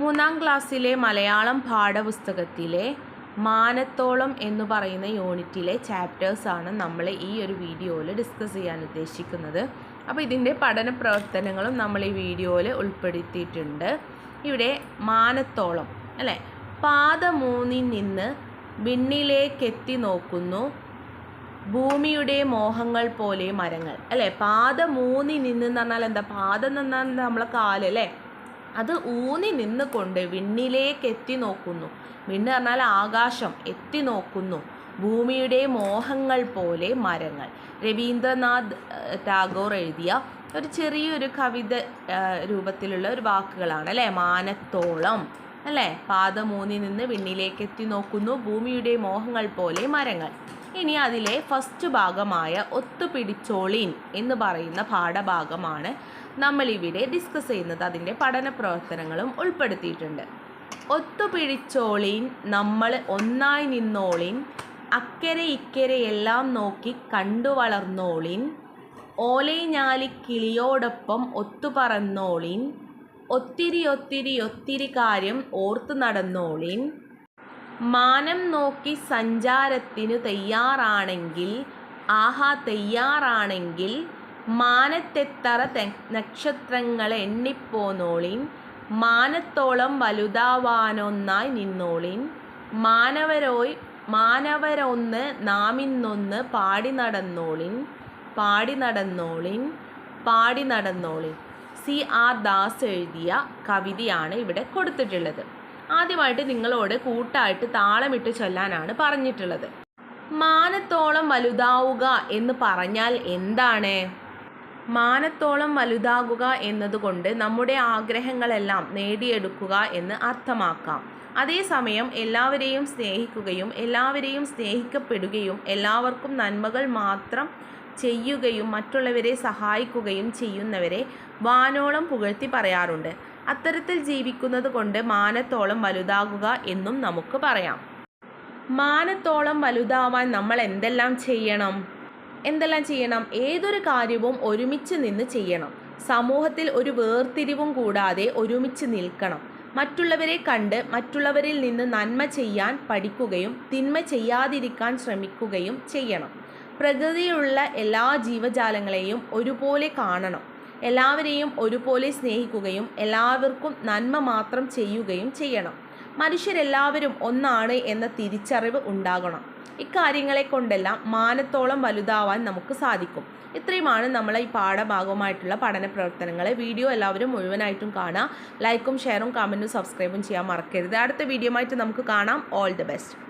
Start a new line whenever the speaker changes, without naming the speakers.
മൂന്നാം ക്ലാസ്സിലെ മലയാളം പാഠപുസ്തകത്തിലെ മാനത്തോളം എന്ന് പറയുന്ന യൂണിറ്റിലെ ചാപ്റ്റേഴ്സാണ് നമ്മൾ ഈ ഒരു വീഡിയോയിൽ ഡിസ്കസ് ചെയ്യാൻ ഉദ്ദേശിക്കുന്നത്. അപ്പോൾ ഇതിന്റെ പഠന പ്രവർത്തനങ്ങളും നമ്മൾ ഈ വീഡിയോയിൽ ഉൾപ്പെടുത്തിയിട്ടുണ്ട്. ഇവിടെ മാനത്തോളം അല്ലേ? പാത മൂന്നിൽ നിന്ന് വിണ്ണിലേക്കെത്തി നോക്കുന്നു. ഭൂമിയുടെ മോഹങ്ങൾ പോലെ മരങ്ങൾ അല്ലേ? പാത മൂന്നിൽ നിന്ന് എന്ന് പറഞ്ഞാൽ എന്താ? എന്ന് പറഞ്ഞാൽ നമ്മളെ കാൽ അല്ലേ? അത് ഊന്നി നിന്നുകൊണ്ട് വിണ്ണിലേക്ക് എത്തി നോക്കുന്നു. വിണ്ണ് പറഞ്ഞാൽ ആകാശം എത്തി നോക്കുന്നു. ഭൂമിയുടെ മോഹങ്ങൾ പോലെ മരങ്ങൾ. രവീന്ദ്രനാഥ് ടാഗോർ എഴുതിയ ഒരു ചെറിയൊരു കവിത രൂപത്തിലുള്ള ഒരു വാക്കുകളാണ് അല്ലേ? മാനത്തോളം അല്ലേ? പാദമൂന്നി നിന്ന് വിണ്ണിലേക്ക് എത്തി നോക്കുന്നു. ഭൂമിയുടെ മോഹങ്ങൾ പോലെ മരങ്ങൾ. ഇനി അതിലെ ഫസ്റ്റ് ഭാഗമായ ഒത്തുപിടിച്ചോളീൻ എന്ന് പറയുന്ന പാഠഭാഗമാണ് നമ്മളിവിടെ ഡിസ്കസ് ചെയ്യുന്നത് അതിന്റെ പഠന പ്രവർത്തനങ്ങളും ഉൾപ്പെടുത്തിയിട്ടുണ്ട്. ഒത്തുപിഴിച്ചോളീൻ നമ്മൾ ഒന്നായി നിന്നോളീൻ അക്കരെ ഇക്കരെ എല്ലാം നോക്കി കണ്ടു വളർന്നോളിൻ ഓലൈഞ്ഞാലി കിളിയോടൊപ്പം ഒത്തുപറന്നോളിൻ ഒത്തിരി ഒത്തിരി ഒത്തിരി കാര്യം ഓർത്തു നടന്നോളിൻ. മാനം നോക്കി സഞ്ചാരത്തിനു തയ്യാറാണെങ്കിൽ ആഹാ തയ്യാറാണെങ്കിൽ മാനത്തെത്തറ നക്ഷത്രങ്ങളെ എണ്ണിപ്പോന്നോളിൻ. മാനത്തോളം വലുതാവാനൊന്നായി നിന്നോളിൻ. മാനവരോയ് മാനവരൊന്ന് നാമിന്നൊന്ന് പാടി നടന്നോളിൻ. പാടി നടന്നോളിൻ. പാടി നടന്നോളിൻ. സി ആർ ദാസ് എഴുതിയ കവിതയാണ് ഇവിടെ കൊടുത്തിട്ടുള്ളത്. ആദ്യമായിട്ട് നിങ്ങളോട് കൂട്ടായിട്ട് താളമിട്ട് ചൊല്ലാനാണ് പറഞ്ഞിട്ടുള്ളത്. മാനത്തോളം വലുതാവുക എന്ന് പറഞ്ഞാൽ എന്താണ്? മാനത്തോളം വലുതാകുക എന്നതുകൊണ്ട് നമ്മുടെ ആഗ്രഹങ്ങളെല്ലാം നേടിയെടുക്കുക എന്ന് അർത്ഥമാക്കാം. അതേസമയം എല്ലാവരെയും സ്നേഹിക്കുകയും എല്ലാവരെയും സ്നേഹിക്കപ്പെടുകയും എല്ലാവർക്കും നന്മകൾ മാത്രം ചെയ്യുകയും മറ്റുള്ളവരെ സഹായിക്കുകയും ചെയ്യുന്നവരെ വാനോളം പുകഴ്ത്തി പറയാറുണ്ട്. അത്തരത്തിൽ ജീവിക്കുന്നത് കൊണ്ട് മാനത്തോളം വലുതാകുക എന്നും നമുക്ക് പറയാം. മാനത്തോളം വലുതാവാൻ നമ്മൾ എന്തെല്ലാം ചെയ്യണം? എന്തെല്ലാം ചെയ്യണം? ഏതൊരു കാര്യവും ഒരുമിച്ച് നിന്ന് ചെയ്യണം. സമൂഹത്തിൽ ഒരു വേർതിരിവും കൂടാതെ ഒരുമിച്ച് നിൽക്കണം. മറ്റുള്ളവരെ കണ്ട് മറ്റുള്ളവരിൽ നിന്ന് നന്മ ചെയ്യാൻ പഠിക്കുകയും തിന്മ ചെയ്യാതിരിക്കാൻ ശ്രമിക്കുകയും ചെയ്യണം. പ്രകൃതിയിലുള്ള എല്ലാ ജീവജാലങ്ങളെയും ഒരുപോലെ കാണണം. എല്ലാവരെയും ഒരുപോലെ സ്നേഹിക്കുകയും എല്ലാവർക്കും നന്മ മാത്രം ചെയ്യുകയും ചെയ്യണം. മനുഷ്യരെല്ലാവരും ഒന്നാണ് എന്ന തിരിച്ചറിവ് ഉണ്ടാകണം. ഇക്കാര്യങ്ങളെ കൊണ്ടെല്ലാം മാനത്തോളം വലുതാവാൻ നമുക്ക് സാധിക്കും. ഇത്രയുമാണ് നമ്മൾ ഈ പാഠഭാഗവുമായിട്ടുള്ള പഠന പ്രവർത്തനങ്ങൾ വീഡിയോ എല്ലാവരും മുഴുവനായിട്ടും കാണാം. ലൈക്കും ഷെയറും കമന്റും സബ്സ്ക്രൈബും ചെയ്യാൻ മറക്കരുത്. അടുത്ത വീഡിയോ ആയിട്ട് നമുക്ക് കാണാം. All the best